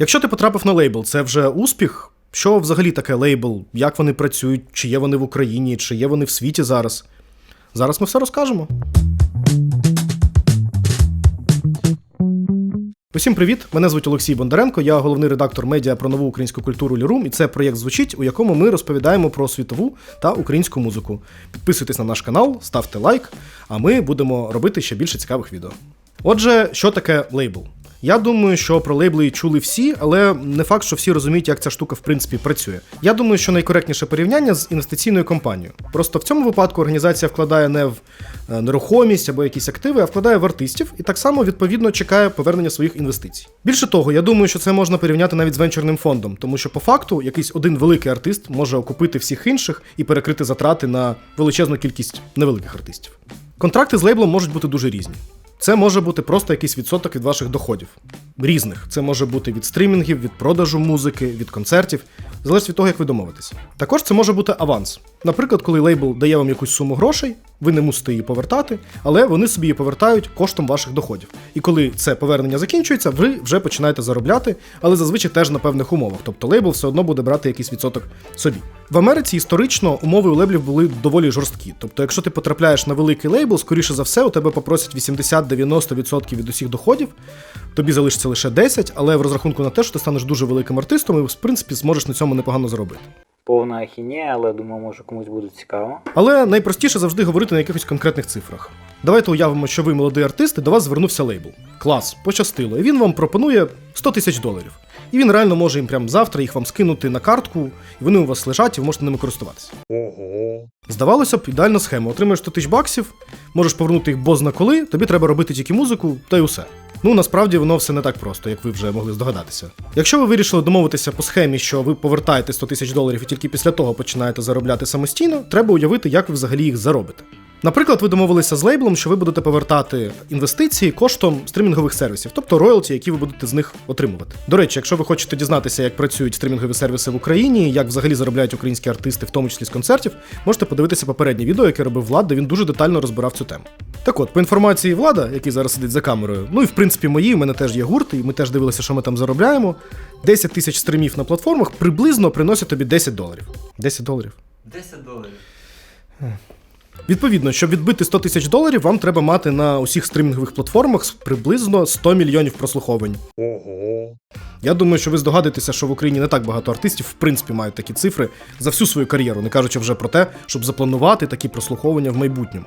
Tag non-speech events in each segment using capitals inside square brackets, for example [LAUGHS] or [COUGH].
Якщо ти потрапив на лейбл, це вже успіх. Що взагалі таке лейбл? Як вони працюють? Чи є вони в Україні, чи є вони в світі зараз? Зараз ми все розкажемо. Усім привіт! Мене звуть Олексій Бондаренко, я головний редактор медіа про нову українську культуру Лірум, і це проєкт звучить, у якому ми розповідаємо про світову та українську музику. Підписуйтесь на наш канал, ставте лайк, а ми будемо робити ще більше цікавих відео. Отже, що таке лейбл? Я думаю, що про лейбли чули всі, але не факт, що всі розуміють, як ця штука в принципі працює. Я думаю, що найкоректніше порівняння з інвестиційною компанією. Просто в цьому випадку організація вкладає не в е, нерухомість або якісь активи, а вкладає в артистів і так само відповідно чекає повернення своїх інвестицій. Більше того, я думаю, що це можна порівняти навіть з венчурним фондом, тому що по факту якийсь один великий артист може окупити всіх інших і перекрити затрати на величезну кількість невеликих артистів. Контракти з лейблом можуть бути дуже різні. Це може бути просто якийсь відсоток від ваших доходів. Різних. Це може бути від стрімінгів, від продажу музики, від концертів, залежить від того, як ви домовитесь. Також це може бути аванс. Наприклад, коли лейбл дає вам якусь суму грошей, ви не мусите її повертати, але вони собі її повертають коштом ваших доходів. І коли це повернення закінчується, ви вже починаєте заробляти, але зазвичай теж на певних умовах. Тобто лейбл все одно буде брати якийсь відсоток собі. В Америці історично умови у лейблів були доволі жорсткі. Тобто, якщо ти потрапляєш на великий лейбл, скоріше за все, у тебе попросять 80-90% від усіх доходів, тобі залишиться лише 10, але в розрахунку на те, що ти станеш дуже великим артистом, і в принципі зможеш на цьому непогано заробити. Повна ахінея, але думаю, може комусь буде цікаво. Але найпростіше завжди говорити на якихось конкретних цифрах. Давайте уявимо, що ви молодий артист, і до вас звернувся лейбл. Клас, пощастило. І він вам пропонує 100 тисяч доларів. І він реально може їм прямо завтра їх вам скинути на картку, і вони у вас лежать, і ви можете ними користуватися. Ого. Здавалося б, ідеальна схема. Отримаєш 100 тисяч баксів, можеш повернути їх бозна коли, тобі треба робити тільки музику, та й усе. Ну насправді воно все не так просто, як ви вже могли здогадатися. Якщо ви вирішили домовитися по схемі, що ви повертаєте 100 тисяч доларів і тільки після того починаєте заробляти самостійно, треба уявити, як ви взагалі їх заробите. Наприклад, ви домовилися з лейблом, що ви будете повертати інвестиції коштом стрімінгових сервісів, тобто роялті, які ви будете з них отримувати. До речі, якщо ви хочете дізнатися, як працюють стрімінгові сервіси в Україні, як взагалі заробляють українські артисти, в тому числі з концертів, можете подивитися попереднє відео, яке робив Влад, де він дуже детально розбирав цю тему. Так от, по інформації влада, який зараз сидить за камерою, ну і в принципі мої, у мене теж є гурт, і ми теж дивилися, що ми там заробляємо. 10 тисяч стримів на платформах приблизно приносять тобі 10 доларів. 10 доларів. 10 доларів. Відповідно, щоб відбити 100 тисяч доларів, вам треба мати на усіх стримінгових платформах приблизно 100 мільйонів прослуховань. Ого. Я думаю, що ви здогадуєтеся, що в Україні не так багато артистів, в принципі, мають такі цифри за всю свою кар'єру, не кажучи вже про те, щоб запланувати такі прослуховування в майбутньому.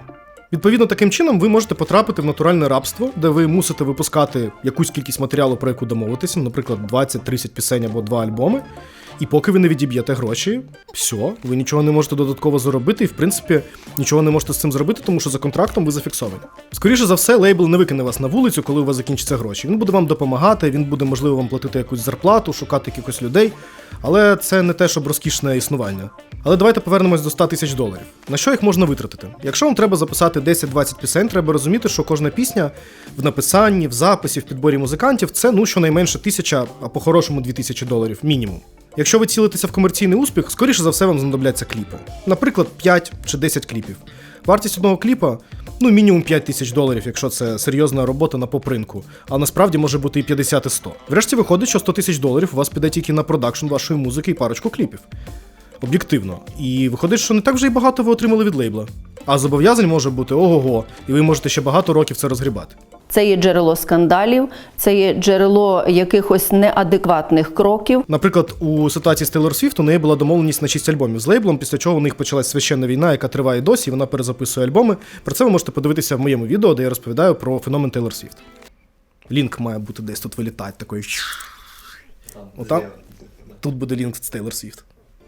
Відповідно, таким чином ви можете потрапити в натуральне рабство, де ви мусите випускати якусь кількість матеріалу, про яку домовитися, наприклад, 20-30 пісень або два альбоми. І поки ви не відіб'єте гроші, все, ви нічого не можете додатково заробити, і в принципі нічого не можете з цим зробити, тому що за контрактом ви зафіксовані. Скоріше за все, лейбл не викине вас на вулицю, коли у вас закінчаться гроші. Він буде вам допомагати, він буде, можливо, вам платити якусь зарплату, шукати якихось людей. Але це не те, щоб розкішне існування. Але давайте повернемось до 100 тисяч доларів. На що їх можна витратити? Якщо вам треба записати 10-20 пісень, треба розуміти, що кожна пісня в написанні, в записі, в підборі музикантів це ну щонайменше тисяча, а по-хорошому 2000 доларів мінімум. Якщо ви цілитеся в комерційний успіх, скоріше за все вам знадобляться кліпи. Наприклад, 5 чи 10 кліпів. Вартість одного кліпа ну мінімум 5 тисяч доларів, якщо це серйозна робота на попринку, а насправді може бути і 50 і 100. Врешті виходить, що 100 тисяч доларів у вас піде тільки на продакшн вашої музики і парочку кліпів. Об'єктивно. І виходить, що не так вже й багато ви отримали від лейбла. А зобов'язань може бути ого-го, і ви можете ще багато років це розгрібати. Це є джерело скандалів, це є джерело якихось неадекватних кроків. Наприклад, у ситуації з Тейлор Свіфт у неї була домовленість на 6 альбомів з лейблом, після чого у них почалась священна війна, яка триває досі, і вона перезаписує альбоми. Про це ви можете подивитися в моєму відео, де я розповідаю про феномен Тейлор Свіфт. Лінк має бути десь тут вилітати такий. Отам. Тут буде лінк з Тейлор Свіфт.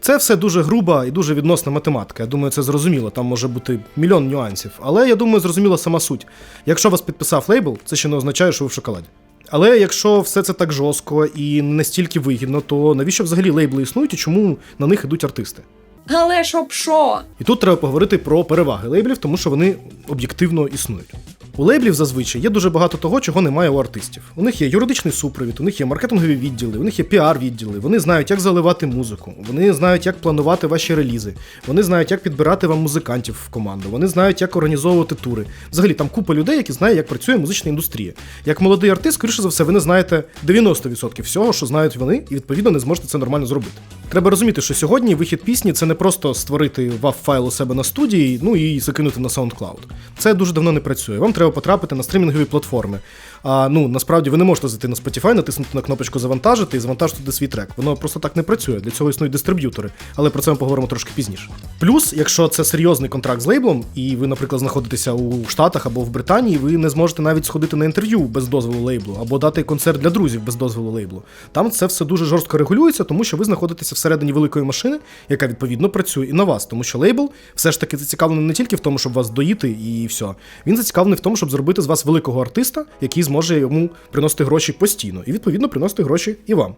Це все дуже груба і дуже відносна математика. Я думаю, це зрозуміло. Там може бути мільйон нюансів. Але я думаю, зрозуміла сама суть. Якщо вас підписав лейбл, це ще не означає, що ви в шоколаді. Але якщо все це так жорстко і не настільки вигідно, то навіщо взагалі лейбли існують і чому на них ідуть артисти? Але щоб що? І тут треба поговорити про переваги лейблів, тому що вони об'єктивно існують. У лейблів зазвичай є дуже багато того, чого немає у артистів. У них є юридичний супровід, у них є маркетингові відділи, у них є піар-відділи, вони знають, як заливати музику, вони знають, як планувати ваші релізи, вони знають, як підбирати вам музикантів в команду, вони знають, як організовувати тури. Взагалі там купа людей, які знають, як працює музична індустрія. Як молодий артист, скоріше за все, ви не знаєте 90% всього, що знають вони, і відповідно не зможете це нормально зробити. Треба розуміти, що сьогодні вихід пісні це не просто створити вав файл у себе на студії, ну і закинути на SoundCloud. Це дуже давно не працює. Вам треба потрапити на стрімінгові платформи. А ну насправді ви не можете зайти на Spotify, натиснути на кнопочку завантажити і завантажити туди свій трек. Воно просто так не працює. Для цього існують дистриб'ютори, але про це ми поговоримо трошки пізніше. Плюс, якщо це серйозний контракт з лейблом, і ви, наприклад, знаходитеся у Штатах або в Британії, ви не зможете навіть сходити на інтерв'ю без дозволу лейблу, або дати концерт для друзів без дозволу лейблу. Там це все дуже жорстко регулюється, тому що ви знаходитеся всередині великої машини, яка відповідно працює і на вас, тому що лейбл все ж таки зацікавлений не тільки в тому, щоб вас доїти і все. Він зацікавлений в тому, щоб зробити з вас великого артиста, який зможе йому приносити гроші постійно, і відповідно приносити гроші і вам.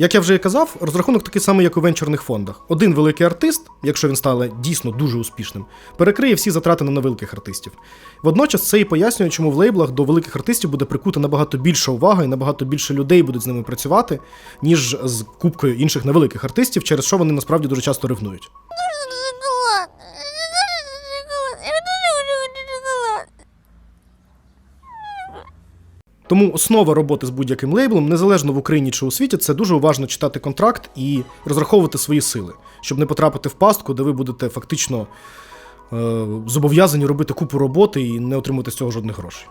Як я вже і казав, розрахунок такий самий, як у венчурних фондах. Один великий артист, якщо він стане дійсно дуже успішним, перекриє всі затрати на невеликих артистів. Водночас це і пояснює, чому в лейблах до великих артистів буде прикута набагато більша увага і набагато більше людей будуть з ними працювати, ніж з купкою інших невеликих артистів, через що вони насправді дуже часто ревнують. Тому основа роботи з будь-яким лейблом, незалежно в Україні чи у світі, це дуже уважно читати контракт і розраховувати свої сили, щоб не потрапити в пастку, де ви будете фактично е, зобов'язані робити купу роботи і не отримати з цього жодних грошей.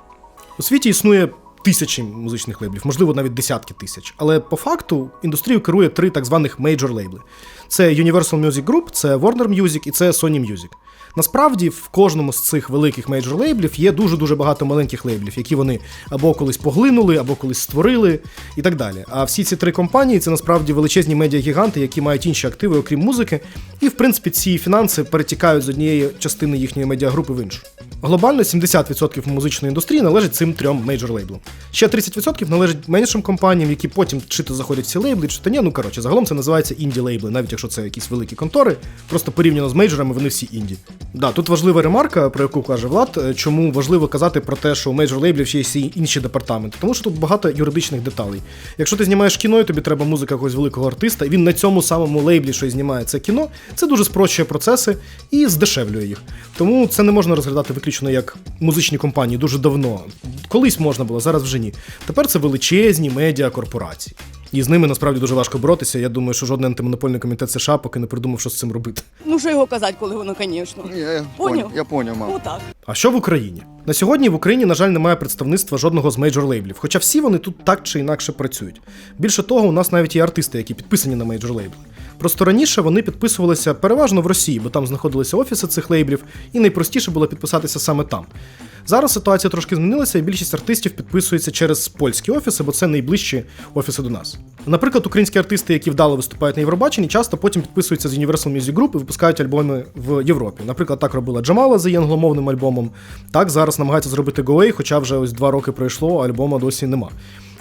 У світі існує тисячі музичних лейблів, можливо, навіть десятки тисяч. Але по факту індустрію керує три так званих мейджор лейбли: це Universal Music Group, це Warner Music і це Sony Music. Насправді в кожному з цих великих мейджор лейблів є дуже дуже багато маленьких лейблів, які вони або колись поглинули, або колись створили, і так далі. А всі ці три компанії це насправді величезні медіагіганти, які мають інші активи, окрім музики, і в принципі ці фінанси перетікають з однієї частини їхньої медіагрупи в іншу. Глобально 70% музичної індустрії належить цим трьом мейджор лейблам. Ще 30% належить меншим компаніям, які потім чи то заходять в ці лейбли, чи то ні. Ну коротше, загалом це називається інді лейбли, навіть якщо це якісь великі контори, просто порівняно з мейджорами, вони всі інді. Да, тут важлива ремарка, про яку каже Влад, е, чому важливо казати про те, що у мейджор лейблів ще є інші департаменти, тому що тут багато юридичних деталей. Якщо ти знімаєш кіно, і тобі треба музика якогось великого артиста, і він на цьому самому лейблі, що й знімає це кіно, це дуже спрощує процеси і здешевлює їх. Тому це не можна розглядати виключно як музичні компанії дуже давно. Колись можна було, зараз вже ні. Тепер це величезні медіакорпорації. І з ними насправді дуже важко боротися. Я думаю, що жодний антимонопольний комітет США поки не придумав, що з цим робити. Ну що його казати, коли воно, звісно. Я, я Поняв? я поняв, мам. Отак. А що в Україні? На сьогодні в Україні, на жаль, немає представництва жодного з мейджор лейблів, хоча всі вони тут так чи інакше працюють. Більше того, у нас навіть є артисти, які підписані на мейджор лейбли. Просто раніше вони підписувалися переважно в Росії, бо там знаходилися офіси цих лейблів, і найпростіше було підписатися саме там. Зараз ситуація трошки змінилася, і більшість артистів підписується через польські офіси, бо це найближчі офіси до нас. Наприклад, українські артисти, які вдало виступають на Євробаченні, часто потім підписуються з Universal Music Group і випускають альбоми в Європі. Наприклад, так робила Джамала з її англомовним альбомом. Так зараз намагається зробити Гоей, хоча вже ось два роки пройшло, а альбома досі нема.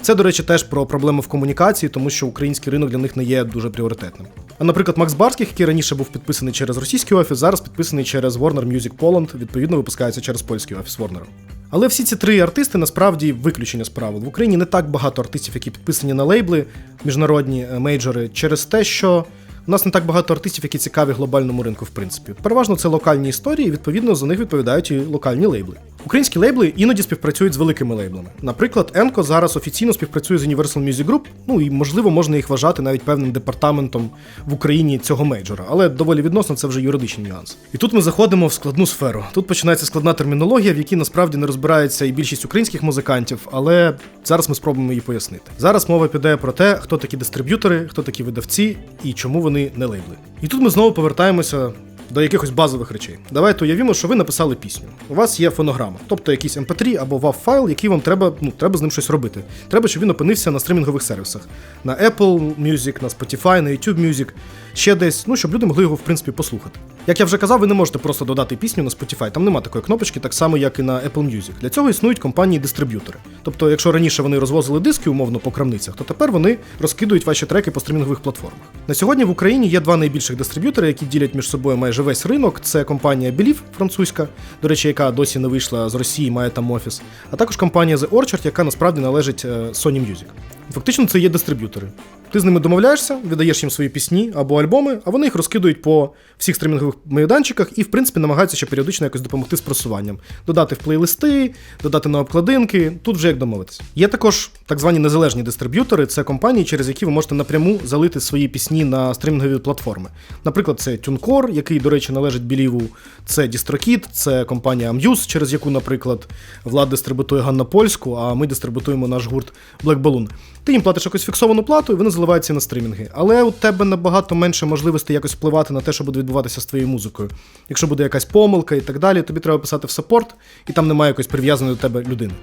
Це, до речі, теж про проблему в комунікації, тому що український ринок для них не є дуже пріоритетним. А наприклад, Макс Барських, який раніше був підписаний через російський офіс, зараз підписаний через Warner Music Poland, відповідно випускається через польський офіс Warner. Але всі ці три артисти насправді виключення з правил. В Україні не так багато артистів, які підписані на лейбли, міжнародні е, мейджори, через те, що у нас не так багато артистів, які цікаві глобальному ринку, в принципі. Переважно це локальні історії, і відповідно за них відповідають і локальні лейбли. Українські лейбли іноді співпрацюють з великими лейблами. Наприклад, Енко зараз офіційно співпрацює з Universal Music Group, ну і можливо можна їх вважати навіть певним департаментом в Україні цього мейджора, але доволі відносно це вже юридичний нюанс. І тут ми заходимо в складну сферу. Тут починається складна термінологія, в якій насправді не розбирається і більшість українських музикантів, але зараз ми спробуємо її пояснити. Зараз мова піде про те, хто такі дистриб'ютори, хто такі видавці і чому вони не лейбли. І тут ми знову повертаємося до якихось базових речей. Давайте уявімо, що ви написали пісню. У вас є фонограма, тобто якийсь MP3 або WAV файл, який вам треба, ну, треба з ним щось робити. Треба, щоб він опинився на стримінгових сервісах. На Apple Music, на Spotify, на YouTube Music, ще десь, ну, щоб люди могли його, в принципі, послухати. Як я вже казав, ви не можете просто додати пісню на Spotify, там нема такої кнопочки, так само, як і на Apple Music. Для цього існують компанії-дистриб'ютори. Тобто, якщо раніше вони розвозили диски умовно по крамницях, то тепер вони розкидують ваші треки по стрімінгових платформах. На сьогодні в Україні є два найбільших дистриб'ютори, які ділять між собою майже весь ринок. Це компанія Believe французька, до речі, яка досі не вийшла з Росії, має там офіс, а також компанія The Orchard, яка насправді належить е, Sony Music. Фактично, це є дистриб'ютори. Ти з ними домовляєшся, віддаєш їм свої пісні або альбоми, а вони їх розкидують по всіх стрімінгових майданчиках і, в принципі, намагаються ще періодично якось допомогти з просуванням. Додати в плейлисти, додати на обкладинки. Тут вже як домовитись. Є також так звані незалежні дистриб'ютори, це компанії, через які ви можете напряму залити свої пісні на стрімінгові платформи. Наприклад, це TuneCore, який, до речі, належить Біліву, це DistroKid, це компанія Amuse, через яку, наприклад, Влад дистрибутує Ганна Польську, а ми дистрибутуємо наш гурт Black Balloon. Ти їм платиш якусь фіксовану плату, і вони заливаються на стрімінги. Але у тебе набагато менше можливостей якось впливати на те, що буде відбуватися з твоєю музикою. Якщо буде якась помилка і так далі, тобі треба писати в саппорт, і там немає якось прив'язаної до тебе людини.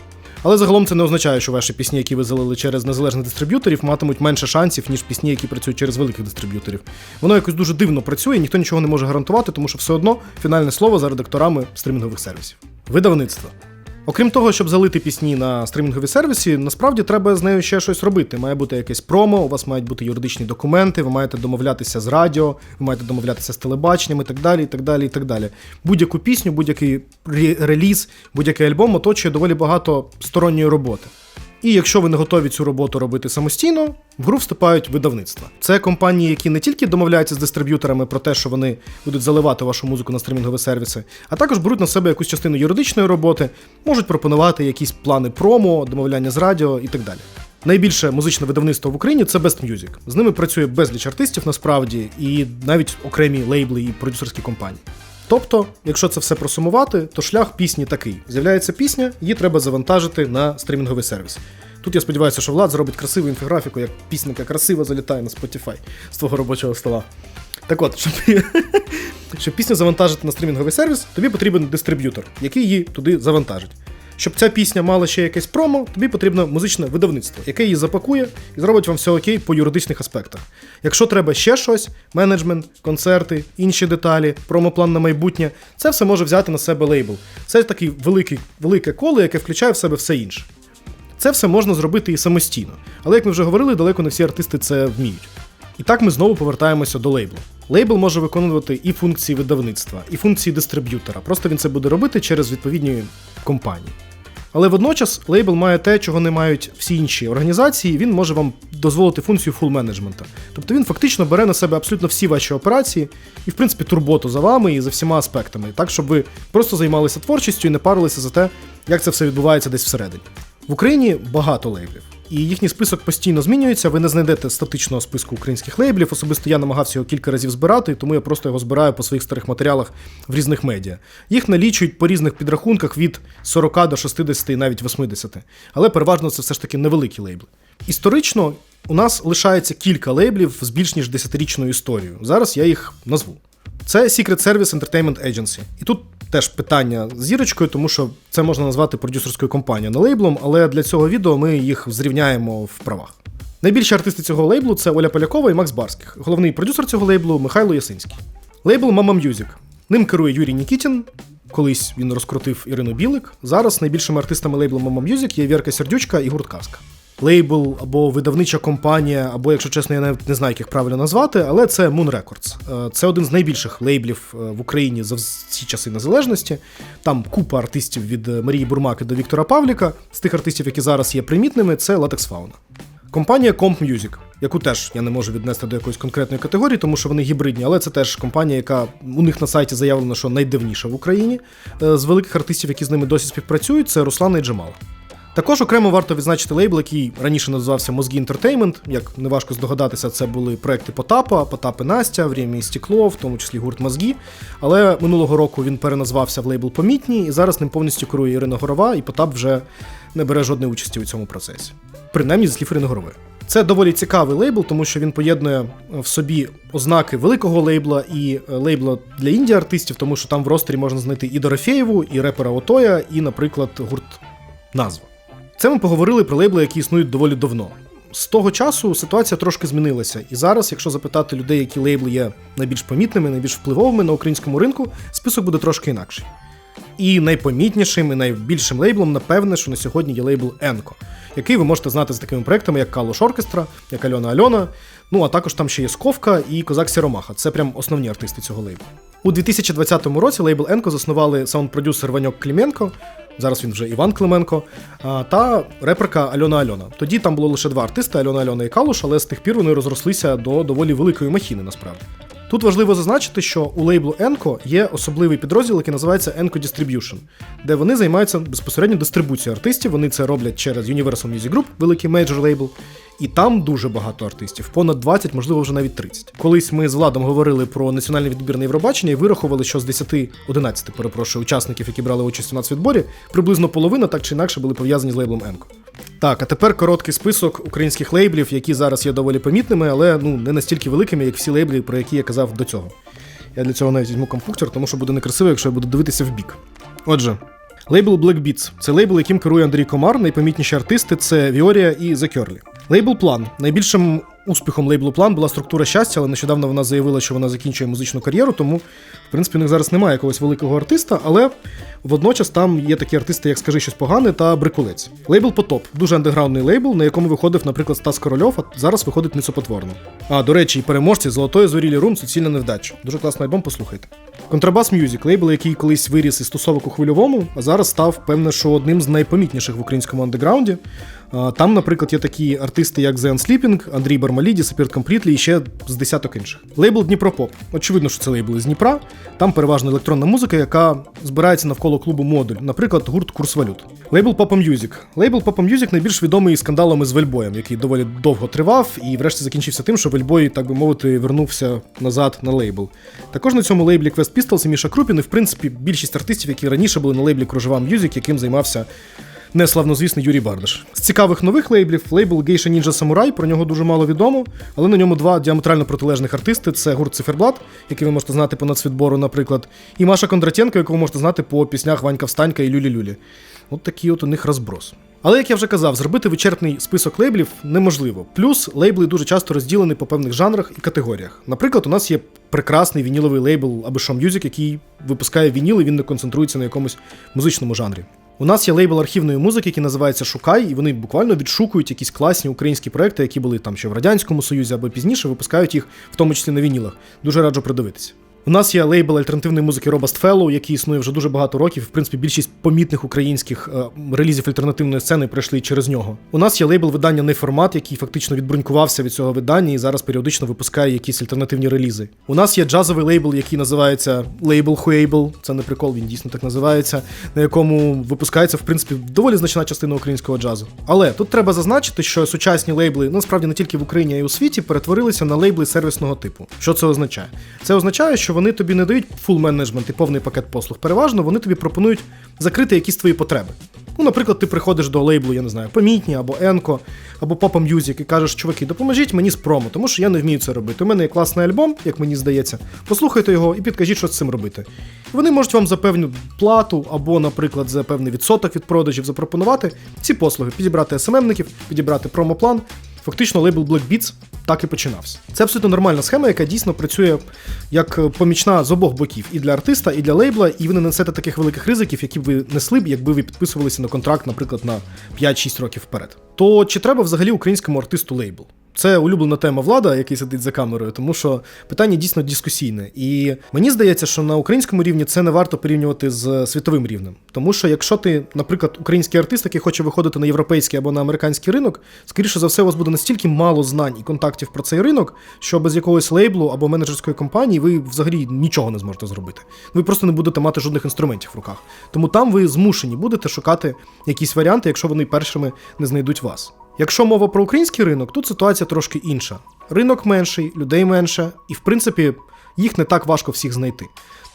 Але загалом це не означає, що ваші пісні, які ви залили через незалежних дистриб'юторів, матимуть менше шансів, ніж пісні, які працюють через великих дистриб'юторів. Воно якось дуже дивно працює, ніхто нічого не може гарантувати, тому що все одно фінальне слово за редакторами стрімінгових сервісів. Видавництво. Окрім того, щоб залити пісні на стрімінгові сервісі, насправді треба з нею ще щось робити. Має бути якесь промо, у вас мають бути юридичні документи, ви маєте домовлятися з радіо, ви маєте домовлятися з телебаченням і так далі. і так далі, і так далі. Будь-яку пісню, будь-який реліз, будь-який альбом оточує доволі багато сторонньої роботи. І якщо ви не готові цю роботу робити самостійно, в гру вступають видавництва. Це компанії, які не тільки домовляються з дистриб'юторами про те, що вони будуть заливати вашу музику на стрімінгові сервіси, а також беруть на себе якусь частину юридичної роботи, можуть пропонувати якісь плани промо, домовляння з радіо і так далі. Найбільше музичне видавництво в Україні це Best Music. З ними працює безліч артистів насправді, і навіть окремі лейбли і продюсерські компанії. Тобто, якщо це все просумувати, то шлях пісні такий: з'являється пісня, її треба завантажити на стрімінговий сервіс. Тут я сподіваюся, що Влад зробить красиву інфографіку, як пісенька красиво залітає на Spotify з твого робочого стола. Так от, щоб, [LAUGHS] щоб пісню завантажити на стрімінговий сервіс, тобі потрібен дистриб'ютор, який її туди завантажить. Щоб ця пісня мала ще якесь промо, тобі потрібно музичне видавництво, яке її запакує і зробить вам все окей по юридичних аспектах. Якщо треба ще щось, менеджмент, концерти, інші деталі, промоплан на майбутнє, це все може взяти на себе лейбл. Це такий великий, велике коло, яке включає в себе все інше. Це все можна зробити і самостійно. Але як ми вже говорили, далеко не всі артисти це вміють. І так ми знову повертаємося до лейблу. Лейбл може виконувати і функції видавництва, і функції дистриб'ютора. Просто він це буде робити через відповідні компанії. Але водночас лейбл має те, чого не мають всі інші організації, він може вам дозволити функцію фул менеджмента. Тобто він фактично бере на себе абсолютно всі ваші операції і, в принципі, турботу за вами і за всіма аспектами, так щоб ви просто займалися творчістю і не парилися за те, як це все відбувається десь всередині. В Україні багато лейблів, і їхній список постійно змінюється. Ви не знайдете статичного списку українських лейблів. Особисто я намагався його кілька разів збирати, тому я просто його збираю по своїх старих матеріалах в різних медіа. Їх налічують по різних підрахунках від 40 до 60 і навіть 80. Але переважно це все ж таки невеликі лейбли. Історично у нас лишається кілька лейблів з більш ніж 10-річною історією. Зараз я їх назву. Це Secret Service Entertainment Agency. І тут теж питання з зірочкою, тому що це можна назвати продюсерською компанією, не лейблом, але для цього відео ми їх зрівняємо в правах. Найбільші артисти цього лейблу це Оля Полякова і Макс Барських. Головний продюсер цього лейблу Михайло Ясинський. Лейбл Mama Music. Ним керує Юрій Нікітін. Колись він розкрутив Ірину Білик. Зараз найбільшими артистами лейблу Mama Music є Вірка Сердючка і гурт Казка. Лейбл або видавнича компанія, або, якщо чесно, я навіть не знаю, як їх правильно назвати, але це Moon Records. Е, Це один з найбільших лейблів е, в Україні за всі часи незалежності. Там купа артистів від е, Марії Бурмаки до Віктора Павліка. З тих артистів, які зараз є примітними, це Latex Fauna. Компанія Comp Music, яку теж я не можу віднести до якоїсь конкретної категорії, тому що вони гібридні, але це теж компанія, яка у них на сайті заявлено, що найдавніша в Україні. З великих артистів, які з ними досі співпрацюють, це Руслан і Джамал. Також окремо варто відзначити лейбл, який раніше називався Мозгі Entertainment. Як неважко здогадатися, це були проекти Потапа, Потап і Настя, Время і Стекло, в тому числі гурт Мозгі. Але минулого року він переназвався в лейбл Помітні, і зараз ним повністю керує Ірина Горова, і Потап вже не бере жодної участі у цьому процесі. Принаймні, зі слів Ірини Горової. Це доволі цікавий лейбл, тому що він поєднує в собі ознаки великого лейбла і е, лейбла для інді артистів, тому що там в ростері можна знайти і Дорофєєву, і репера Отоя, і, наприклад, гурт Назва. Це ми поговорили про лейбли, які існують доволі давно. з того часу ситуація трошки змінилася. І зараз, якщо запитати людей, які лейбли є найбільш помітними, найбільш впливовими на українському ринку, список буде трошки інакший. І найпомітнішим, і найбільшим лейблом, напевне, що на сьогодні є лейбл Енко, який ви можете знати з такими проектами, як Калош Оркестра, як Альона Альона. Ну а також там ще є Сковка і Козак Сіромаха. Це прям основні артисти цього лейблу. У 2020 році лейбл Енко заснували саунд-продюсер Ваньок Кліменко. Зараз він вже Іван Клименко, та реперка Альона Альона. Тоді там було лише два артисти Альона Альона і Калуш, але з тих пір вони розрослися до доволі великої махіни насправді. Тут важливо зазначити, що у лейблу Enco є особливий підрозділ, який називається Enco Distribution, де вони займаються безпосередньо дистрибуцією артистів. Вони це роблять через Universal Music Group, великий мейджор лейбл. І там дуже багато артистів, понад 20, можливо, вже навіть 30. Колись ми з Владом говорили про національний відбір на Євробачення і вирахували, що з 10, 11, перепрошую, учасників, які брали участь у нацвідборі, приблизно половина так чи інакше були пов'язані з лейблом Enco. Так, а тепер короткий список українських лейблів, які зараз є доволі помітними, але ну не настільки великими, як всі лейблі, про які я казав до цього. Я для цього навіть візьму компуктер, тому що буде некрасиво, якщо я буду дивитися в бік. Отже, лейбл Black Beats – це лейбл, яким керує Андрій Комар. Найпомітніші артисти це Віорія і The Curly. Лейбл План. Найбільшим успіхом лейблу План була структура щастя, але нещодавно вона заявила, що вона закінчує музичну кар'єру, тому, в принципі, у них зараз немає якогось великого артиста, але водночас там є такі артисти, як Скажи щось погане та Брикулець. Лейбл Потоп дуже андеграундний лейбл, на якому виходив, наприклад, Стас Корольов, а зараз виходить нецепотворно. А, до речі, і переможці Золотої зорі Лірум суцільна невдача. Дуже класний альбом, послухайте. Контрабас Мюзик, лейбл, який колись виріс із тусовок у хвильовому, а зараз став, певне, що одним з найпомітніших в українському андеграунді. Там, наприклад, є такі артисти, як The Unsleeping, Андрій Бармаліді, Сапірт Комплітлі і ще з десяток інших. Лейбл Дніпропоп. Очевидно, що це лейбл із Дніпра. Там переважно електронна музика, яка збирається навколо клубу модуль, наприклад, гурт Курс валют. Лейбл Papa Music. Лейбл Papa Music найбільш відомий скандалами з Вельбоєм, який доволі довго тривав і врешті закінчився тим, що Вельбой, так би мовити, вернувся назад на лейбл. Також на цьому лейблі Quest Pistols і Міша Крупін, і в принципі більшість артистів, які раніше були на лейблі Кружева Music, яким займався неславнозвісний Юрій Бардаш. З цікавих нових лейблів лейбл Geisha Ninja Samurai, про нього дуже мало відомо, але на ньому два діаметрально протилежних артисти: це гурт Циферблат, який ви можете знати по нацвідбору, наприклад, і Маша Кондратенко, яку ви можете знати по піснях Ванька Встанька і Люлі Люлі. От такий от у них розброс. Але як я вже казав, зробити вичерпний список лейблів неможливо. Плюс лейбли дуже часто розділені по певних жанрах і категоріях. Наприклад, у нас є прекрасний вініловий лейбл Abishom Music, який випускає вініл, і він не концентрується на якомусь музичному жанрі. У нас є лейбл архівної музики, який називається Шукай, і вони буквально відшукують якісь класні українські проекти, які були там ще в Радянському Союзі або пізніше, випускають їх, в тому числі на вінілах. Дуже раджу придивитися. У нас є лейбл альтернативної музики Robust Fellow, який існує вже дуже багато років. В принципі, більшість помітних українських е, релізів альтернативної сцени пройшли через нього. У нас є лейбл видання Неформат, який фактично відбрунькувався від цього видання і зараз періодично випускає якісь альтернативні релізи. У нас є джазовий лейбл, який називається Label Huable. Це не прикол, він дійсно так називається, на якому випускається в принципі доволі значна частина українського джазу. Але тут треба зазначити, що сучасні лейбли, насправді не тільки в Україні, а й у світі, перетворилися на лейбли сервісного типу. Що це означає? Це означає, що вони тобі не дають фул менеджмент і повний пакет послуг. Переважно вони тобі пропонують закрити якісь твої потреби. Ну, наприклад, ти приходиш до лейблу, я не знаю, Помітні або Енко, або Papa Music і кажеш, чуваки, допоможіть мені з промо, тому що я не вмію це робити. У мене є класний альбом, як мені здається. Послухайте його і підкажіть, що з цим робити. Вони можуть вам за певну плату або, наприклад, за певний відсоток від продажів запропонувати ці послуги, підібрати СММників, підібрати промоплан. Фактично, лейбл Black Beats так і починався. Це абсолютно нормальна схема, яка дійсно працює як е, помічна з обох боків і для артиста, і для лейбла, і ви не несете таких великих ризиків, які б ви несли б, якби ви підписувалися на контракт, наприклад, на 5-6 років вперед. То чи треба взагалі українському артисту лейбл? Це улюблена тема влада, який сидить за камерою, тому що питання дійсно дискусійне. І мені здається, що на українському рівні це не варто порівнювати з світовим рівнем. Тому що якщо ти, наприклад, український артист, який хоче виходити на європейський або на американський ринок, скоріше за все, у вас буде настільки мало знань і контактів про цей ринок, що без якогось лейблу або менеджерської компанії ви взагалі нічого не зможете зробити. Ви просто не будете мати жодних інструментів в руках. Тому там ви змушені будете шукати якісь варіанти, якщо вони першими не знайдуть вас. Якщо мова про український ринок, тут ситуація трошки інша. Ринок менший, людей менше, і в принципі, їх не так важко всіх знайти.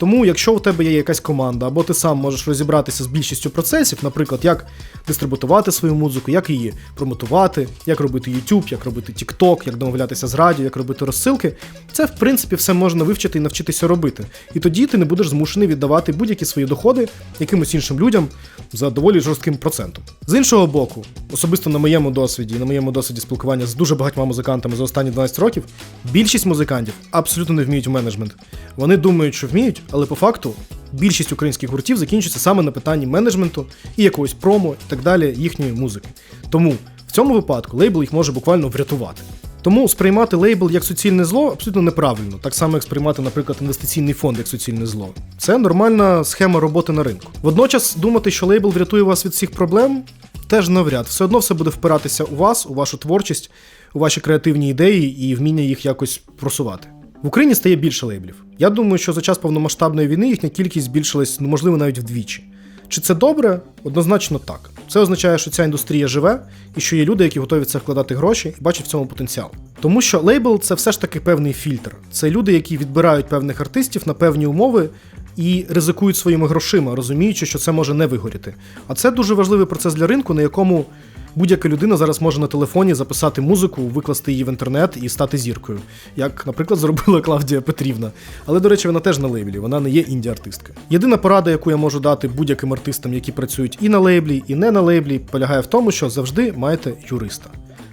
Тому, якщо у тебе є якась команда, або ти сам можеш розібратися з більшістю процесів, наприклад, як дистрибутувати свою музику, як її промотувати, як робити YouTube, як робити TikTok, як домовлятися з радіо, як робити розсилки, це в принципі все можна вивчити і навчитися робити. І тоді ти не будеш змушений віддавати будь-які свої доходи якимось іншим людям за доволі жорстким процентом. З іншого боку, особисто на моєму досвіді, на моєму досвіді спілкування з дуже багатьма музикантами за останні 12 років, більшість музикантів абсолютно не вміють в менеджмент. Вони думають, що вміють, але по факту більшість українських гуртів закінчується саме на питанні менеджменту і якогось промо і так далі їхньої музики. Тому в цьому випадку лейбл їх може буквально врятувати. Тому сприймати лейбл як суцільне зло абсолютно неправильно, так само як сприймати, наприклад, інвестиційний фонд як суцільне зло. Це нормальна схема роботи на ринку. Водночас думати, що лейбл врятує вас від всіх проблем, теж навряд. Все одно все буде впиратися у вас, у вашу творчість, у ваші креативні ідеї і вміння їх якось просувати. В Україні стає більше лейблів. Я думаю, що за час повномасштабної війни їхня кількість збільшилась, ну, можливо, навіть вдвічі. Чи це добре? Однозначно так. Це означає, що ця індустрія живе і що є люди, які готові це вкладати гроші і бачать в цьому потенціал. Тому що лейбл це все ж таки певний фільтр. Це люди, які відбирають певних артистів на певні умови і ризикують своїми грошима, розуміючи, що це може не вигоріти. А це дуже важливий процес для ринку, на якому будь-яка людина зараз може на телефоні записати музику, викласти її в інтернет і стати зіркою, як, наприклад, [LAUGHS] зробила Клавдія Петрівна. Але, до речі, вона теж на лейблі, вона не є інді-артисткою. Єдина порада, яку я можу дати будь-яким артистам, які працюють і на лейблі, і не на лейблі, полягає в тому, що завжди маєте юриста.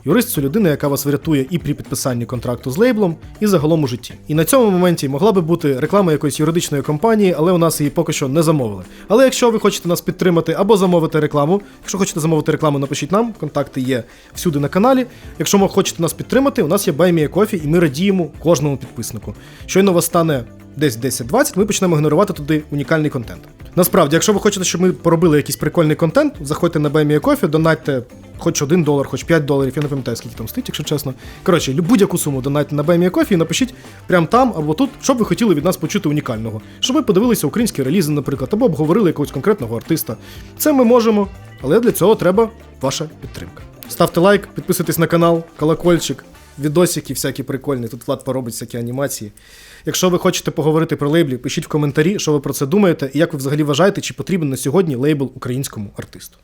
Юрист це людина, яка вас врятує і при підписанні контракту з лейблом, і загалом у житті. І на цьому моменті могла би бути реклама якоїсь юридичної компанії, але у нас її поки що не замовили. Але якщо ви хочете нас підтримати або замовити рекламу, якщо хочете замовити рекламу, напишіть нам, контакти є всюди на каналі. Якщо ви хочете нас підтримати, у нас є Баймія Кофі, і ми радіємо кожному підписнику. Щойно вас стане десь 10-20, ми почнемо генерувати туди унікальний контент. Насправді, якщо ви хочете, щоб ми поробили якийсь прикольний контент, заходьте на Баймія Кофі, донатьте хоч 1 долар, хоч 5 доларів, я не пам'ятаю, скільки там стоїть, якщо чесно. Коротше, будь-яку суму донатьте на Баймія Кофі і напишіть прямо там або тут, що б ви хотіли від нас почути унікального. Щоб ви подивилися українські релізи, наприклад, або обговорили якогось конкретного артиста. Це ми можемо, але для цього треба ваша підтримка. Ставте лайк, підписуйтесь на канал, колокольчик, відосики всякі прикольні. Тут Влад поробить всякі анімації. Якщо ви хочете поговорити про лейблі, пишіть в коментарі, що ви про це думаєте, і як ви взагалі вважаєте, чи потрібен на сьогодні лейбл українському артисту.